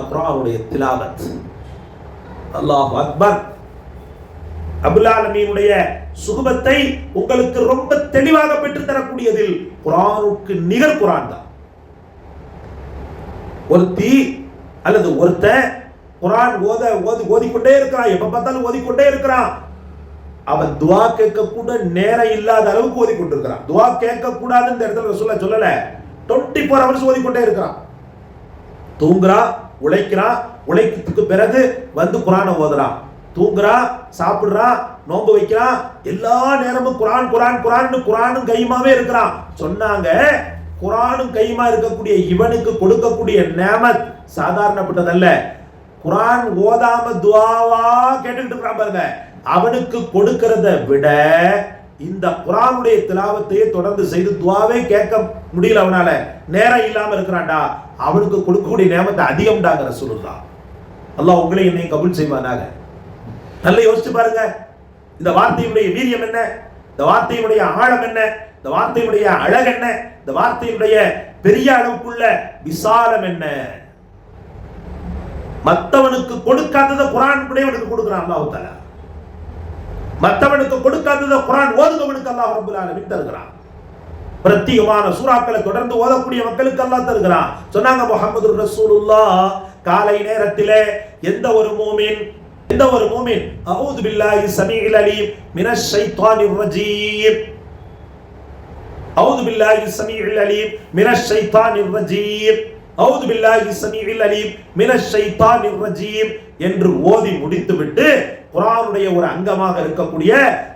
குரானுடைய திலாவத். அல்லாஹ் அக்பர். அபுல்லாலமீனுடைய சுகுபத்தை உங்களுக்கு ரொம்ப தெளிவாக பெற்று தரக்கூடியதில் குரானுக்கு நிகர் குரான் தான். ஒருத்தி அல்லது ஒருத்த குரான் ஓத ஓதி ஓதிக்கொண்டே இருக்கிறான். எப்ப பார்த்தாலும் ஓதிக்கொண்டே இருக்கிறான். அவன் துவா கேட்க கூட நேரம் இல்லாத அளவுக்கு ஓதி கொண்டிருக்கிறான் துவா கேட்க கூடாதுன்னு இந்த இடத்துல சொல்ல சொல்லல. டுவெண்ட்டி ஃபோர் ஹவர்ஸ் ஓதிக்கொண்டே இருக்கிறான். தூங்குறான் உழைக்கிறான் உழைக்கிறதுக்கு பிறகு வந்து குரானை ஓதுறான் தூங்குறா சாப்பிடுறான் நோன்பு வைக்கிறான் எல்லா நேரமும் குரான் குரான் குரான் குரானும் கையுமாவே இருக்கிறான் சொன்னாங்க குரானும் கையுமா இருக்கக்கூடிய இவனுக்கு கொடுக்கக்கூடிய நேமத் சாதாரணப்பட்டதல்ல. குரான் ஓதாம துவாவா கேட்டுக்கிட்டு இருக்கிறான் பாருங்க. அவனுக்கு கொடுக்கறத விட இந்த குரானுடைய திலாவத்தையே தொடர்ந்து செய்து துவாவே கேட்க முடியல அவனால. நேரம் இல்லாம இருக்கிறான்டா. அவனுக்கு கொடுக்கக்கூடிய நேமத்தை அதிகம்டாங்கிற சொல்லுதா அல்லாஹ் உங்களை என்னை கபுல் செய்வானாக. நல்லா யோசிச்சு பாருங்க. இந்த வார்த்தையினுடைய வீரியம் என்ன? இந்த வார்த்தையினுடைய ஆழம் என்ன? இந்த வார்த்தையினுடைய அழகு என்ன? இந்த வார்த்தையினுடைய பெரிய அளவுக்குள்ள விசாலம் என்ன? மத்தவனுக்கு கொடுக்காததை குரான் உடையவனுக்கு கொடுக்குறான் அல்லாஹு தஆலா. மத்தவனுக்கு கொடுக்காததை குரான் ஓதுகவனுக்கு அல்லாஹ் ரப்பல் ஆலமீன் பிரத்தியமான சூறாக்களை தொடர்ந்து ஓதக்கூடிய மக்களுக்கு அல்லா தருகிறான். சொன்னாங்க முகமது ரசூலுல்லா காலை நேரத்திலே எந்த ஒரு மூமின் எந்த ஒரு மூமின் அவுது பில்லாஹி சமீல் அலீம் மினஷ் ஷைத்தானிர் ரஜீம். அவுது பில்லாஹி சமீல் அலீம் மினஷ் ஷைத்தானிர் ரஜீம். அவுது பில்லாஹி சமீல் அலீம் மினஷ் ஷைத்தானிர் ரஜீம். என்று ஓதி முடித்துவிட்டு குர்ஆனுடைய ஒரு அங்கமாக இருக்கக்கூடிய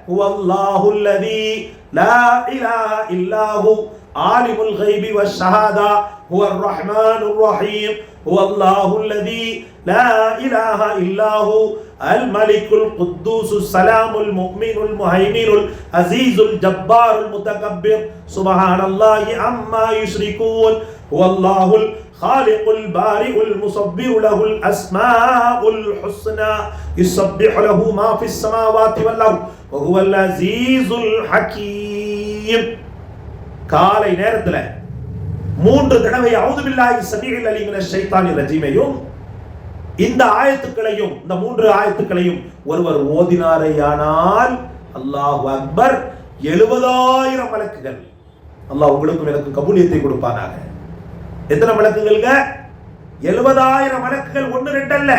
ஹுவல்லாஹுல் லதீ லா இலாஹ இல்லாஹு ஆலிமுல் கைபி வஷ்ஷஹாதா ஹுவர் ரஹ்மானுர் ரஹீம் ஹுவல்லாஹுல் லதீ லா இலாஹ இல்லாஹு الملك القدوس السلام المؤمن المهيمن العزيز الجبار المتكبر سبحان الله عما يشركون هو الله الخالق البارئ المصبر له الأسماء الحسنى يسبح له ما في السماوات والأرض وهو العزيز الحكيم காலை நேரத்தில் மூன்று தடவை அவுது பில்லாஹி சமீஇல் அலி மினஷ் ஷைத்தானிர் ரஜீமையும் இந்த ஆயத்துக்களையும் இந்த மூன்று ஆயத்துக்களையும் ஒருவர் ஓதினாரேயானால் அல்லாஹ் அக்பர் எழுபதாயிரம் வழக்குகள் அல்லாஹ் உங்களுக்கும் எனக்கு கபூலியத்தை கொடுப்பானாக எத்தனை வழக்குகள்ங்க எழுபதாயிரம் வழக்குகள் ஒன்று ரெண்டு அல்ல.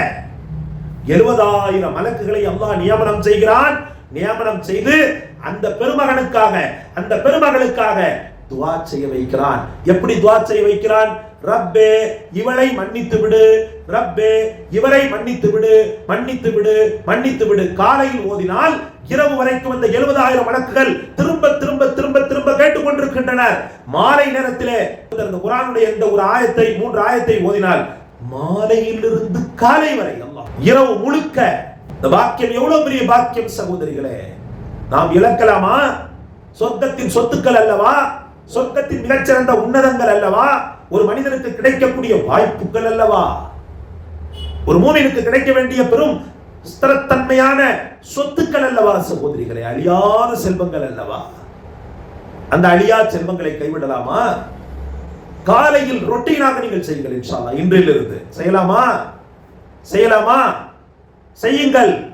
எழுபதாயிரம் வழக்குகளை அல்லாஹ் நியமனம் செய்கிறான். நியமனம் செய்து அந்த பெருமகனுக்காக அந்த பெருமகளுக்காக துவா செய்ய வைக்கிறான். எப்படி துவா செய்ய வைக்கிறான்? ரப்பே இவளை மன்னித்து விடு. ரப்பே இவரை மன்னித்து விடு. மன்னித்து விடு. மன்னித்து விடு. காலையில் ஓதினால் இரவு வரைக்கும் அந்த எழுபதாயிரம் வழக்குகள் திரும்ப திரும்ப திரும்ப திரும்ப கேட்டுக்கொண்டிருக்கின்றனர். மாலை நேரத்திலே இந்த குரானுடைய எந்த ஒரு ஆயத்தை மூன்று ஆயத்தை ஓதினால் மாலையிலிருந்து காலை வரை அல்லாஹ் இரவு முழுக்க இந்த பாக்கியம் எவ்வளவு பெரிய பாக்கியம் சகோதரிகளே? நாம் இழக்கலாமா? சொர்க்கத்தின் சொத்துக்கள் அல்லவா? சொர்க்கத்தின் மிகச்சிறந்த உன்னதங்கள் அல்லவா? ஒரு மனிதனுக்கு கிடைக்கக்கூடிய வாய்ப்புகள் அல்லவா? ஒரு மூமினுக்கு கிடைக்க வேண்டிய பெரும் ஸ்திரத்தன்மையான சொத்துக்கள் அல்லவா சகோதரிகளை? அழியாத செல்வங்கள் அல்லவா? அந்த அழியா செல்வங்களை கைவிடலாமா? காலையில் ரொட்டீனாக நீங்கள் செய்யுங்கள் இன்ஷால்லா இன்றிலிருந்து. செய்யலாமா? செய்யலாமா? செய்யுங்கள்.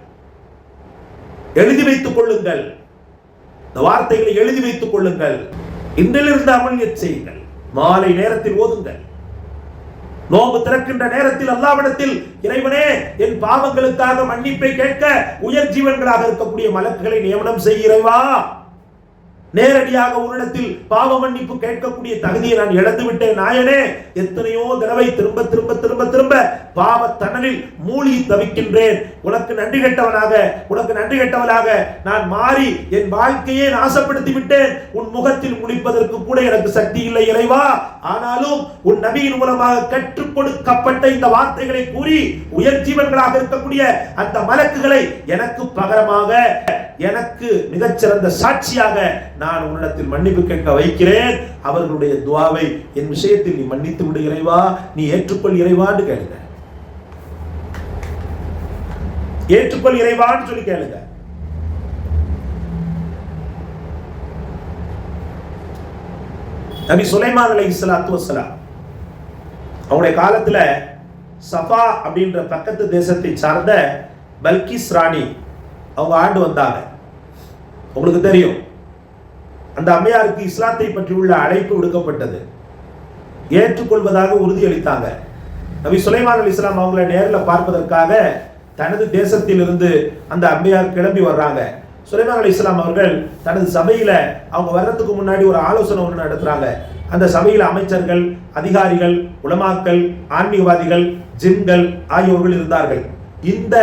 எழுதி வைத்துக் கொள்ளுங்கள். இந்த வார்த்தைகளை எழுதி வைத்துக் கொள்ளுங்கள். இன்றிலிருந்து அமல் செய்யுங்கள். மாலை நேரத்தில் ஓதுங்கள். நோம்பு திறக்கின்ற நேரத்தில் அல்லாவிடத்தில் இறைவனே என் பாவங்களுக்காக மன்னிப்பை கேட்க உயர் ஜீவன்களாக இருக்கக்கூடிய மலக்குகளை நியமனம் செய்கிறவா நேரடியாக உன்னிடத்தில் பாவ மன்னிப்பு கேட்கக்கூடிய தகுதியை நான் இழந்து விட்டேன். நாயனே எத்தனையோ தடவை திரும்ப திரும்ப திரும்ப திரும்ப பாவ தணலில் மூழ்கி தவிக்கின்றேன். உனக்கு நன்றி கெட்டவனாக உனக்கு நன்றி கெட்டவனாக நான் மாறி என் வாழ்க்கையே நாசப்படுத்தி விட்டேன். உன் முகத்தில் முடிப்பதற்கு கூட எனக்கு சக்தி இல்லை இறைவா. ஆனாலும் உன் நபியின் மூலமாக கற்றுக் கொடுக்கப்பட்ட இந்த வார்த்தைகளை கூறி உயர் ஜீவன்களாக இருக்கக்கூடிய அந்த மலக்குகளை எனக்கு பகரமாக எனக்கு மிகச்சிறந்த சாட்சியாக நான் உன்னிடத்தில் மன்னிப்பு கேட்க வைக்கிறேன். அவர்களுடைய துவாவை என் விஷயத்தில் நீ மன்னித்து விடு இறைவா. நீ ஏற்றுக்கொள் இறைவான்னு கேளுங்க. ஏற்றுக்கொள் இறைவான்னு சொல்லி கேளுங்க. நபி சுலைமான் அலை இஸ்லாத்து வசலாம் அவங்களுடைய காலத்துல சஃபா அப்படின்ற பக்கத்து தேசத்தை சார்ந்த பல்கிஸ் ராணி அவங்க ஆண்டு வந்தாங்க. உங்களுக்கு தெரியும். அந்த அம்மையாருக்கு இஸ்லாத்தை பற்றி உள்ள அழைப்பு விடுக்கப்பட்டது. ஏற்றுக்கொள்வதாக உறுதியளித்தாங்க. நபி சுலைமான் அலி இஸ்லாம் அவங்களை நேரில் பார்ப்பதற்காக தனது தேசத்திலிருந்து அந்த அம்மையார் கிளம்பி வர்றாங்க. சுலைமான் அலி இஸ்லாம் அவர்கள் தனது சபையில அவங்க வர்றதுக்கு முன்னாடி ஒரு ஆலோசனை ஒன்று நடத்துறாங்க. அந்த சபையில் அமைச்சர்கள் அதிகாரிகள் உலமாக்கள் ஆன்மீகவாதிகள் ஜின்கள் ஆகியோர்கள் இருந்தார்கள். இந்த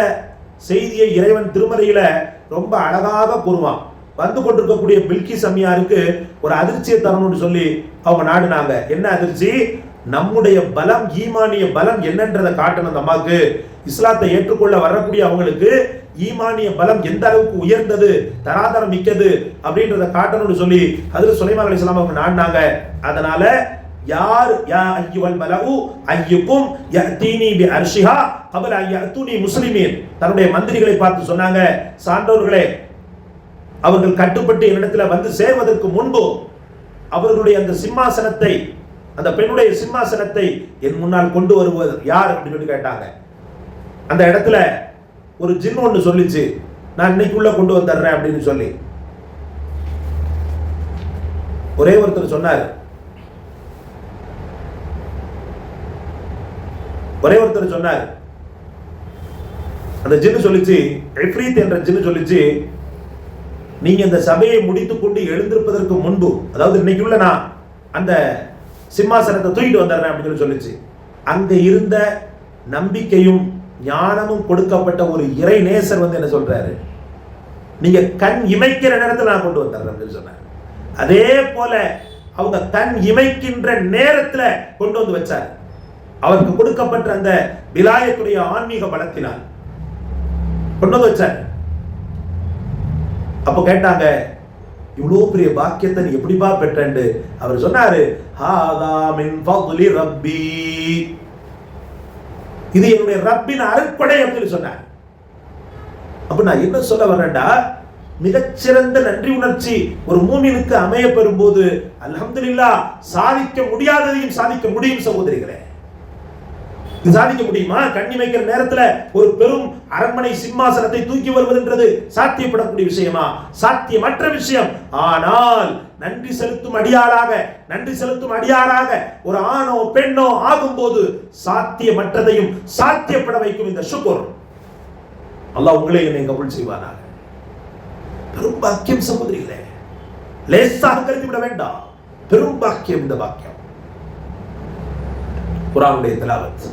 செய்தியை இறைவன் திருமறையில ரொம்ப அழகாக கூறுவான். வந்து கொண்டிருக்கக்கூடிய பில்கி சம்மியாருக்கு ஒரு அதிர்ச்சியை தரணும்னு சொல்லி அவங்க நாடுனாங்க. என்ன அதிர்ச்சி? நம்முடைய பலம் ஈமானிய பலம் என்னன்றதை காட்டணும் அந்த அம்மாவுக்கு. இஸ்லாத்தை ஏற்றுக்கொள்ள வரக்கூடிய அவங்களுக்கு ஈமானிய பலம் எந்த அளவுக்கு உயர்ந்தது தராதரம் மிக்கது அப்படின்றத காட்டணும்னு சொல்லி அதுல சுலைமான் அலிஸ்லாம் அவங்க நாடினாங்க. அதனால யார்? யா ஐயுவல் மலகு ஐயுக்கும் யஅதீனி பி அர்ஷிஹா கபல ஐயஅதுனி முஸ்லிமீன். தன்னுடைய மந்திரிகளை பார்த்து சொன்னாங்க சான்றோர்களே அவர்கள் கட்டுப்பட்டு என்னிடத்துல வந்து சேர்வதற்கு முன்பு அவர்களுடைய அந்த சிம்மாசனத்தை அந்த பெண்ணுடைய சிம்மாசனத்தை என் முன்னால் கொண்டு வருவது யார்? அப்படின்னு சொல்லி கேட்டாங்க. அந்த இடத்துல ஒரு ஜின் ஒன்று சொல்லிச்சு நான் இன்னைக்குள்ள கொண்டு வந்துடுறேன் அப்படின்னு சொல்லி. ஒரே ஒருத்தர் சொன்னார் ஒரே ஒருத்தர் சொன்னார். அந்த ஜின்னு சொல்லிச்சு எஃப்ரீத் என்ற ஜின்னு சொல்லிச்சு நீங்க இந்த சபையை முடித்து கொண்டு எழுந்திருப்பதற்கு முன்பு அதாவது இன்னைக்குள்ள நான் அந்த சிம்மாசனத்தை தூக்கிட்டு வந்துடுறேன் அப்படின்னு சொல்லி சொல்லிச்சு. அங்க இருந்த நம்பிக்கையும் ஞானமும் கொடுக்கப்பட்ட ஒரு இறை நேசர் வந்து என்ன சொல்றாரு? நீங்க கண் இமைக்கிற நேரத்தில் நான் கொண்டு வந்துடுறேன் அப்படின்னு சொன்னார். அதே போல அவங்க கண் இமைக்கின்ற நேரத்தில் கொண்டு வந்து வச்சார். அவருக்கு கொடுக்கப்பட்ட அந்த விலாயத்துடைய ஆன்மீக பலத்தினால். கொண்டு வச்சார் அப்ப கேட்டாங்க இவ்வளோ பெரிய பாக்கியத்தை நீ எப்படிப்பா பெற்றண்டு அவர் சொன்னாரு ஹாதா மின் ரப்பி. இது என்னுடைய ரப்பின் அருட்படை அப்படின்னு சொன்னார். அப்ப நான் என்ன சொல்ல வர்றேன்டா மிகச்சிறந்த நன்றி உணர்ச்சி ஒரு மூமினுக்கு அமைய பெறும்போது அலமதுல்லா சாதிக்க முடியாததையும் சாதிக்க முடியும் சகோதரிகளே. சாதிக்க முடியுமா? கண்ணி வைக்கிற நேரத்துல ஒரு பெரும் அரண்மனை சிம்மாசனத்தை தூக்கி வருவதுன்றது சாத்தியப்படக்கூடிய விஷயமா? சாத்தியமற்ற விஷயம். ஆனால் நன்றி செலுத்தும் அடியாராக நன்றி செலுத்தும் அடியாராக ஒரு ஆணோ பெண்ணோ ஆகும்போது சாத்தியமற்றதையும் சாத்தியப்பட வைக்கும் இந்த சுக்குர் அல்லாஹ் உங்களை என்னை கபுல் செய்வானாக. பெரும் பாக்கியம் சகோதரிகளே லேசாக கருதி விட வேண்டாம். பெரும் பாக்கியம் இந்த பாக்கியம். குரானுடைய திலாவத்.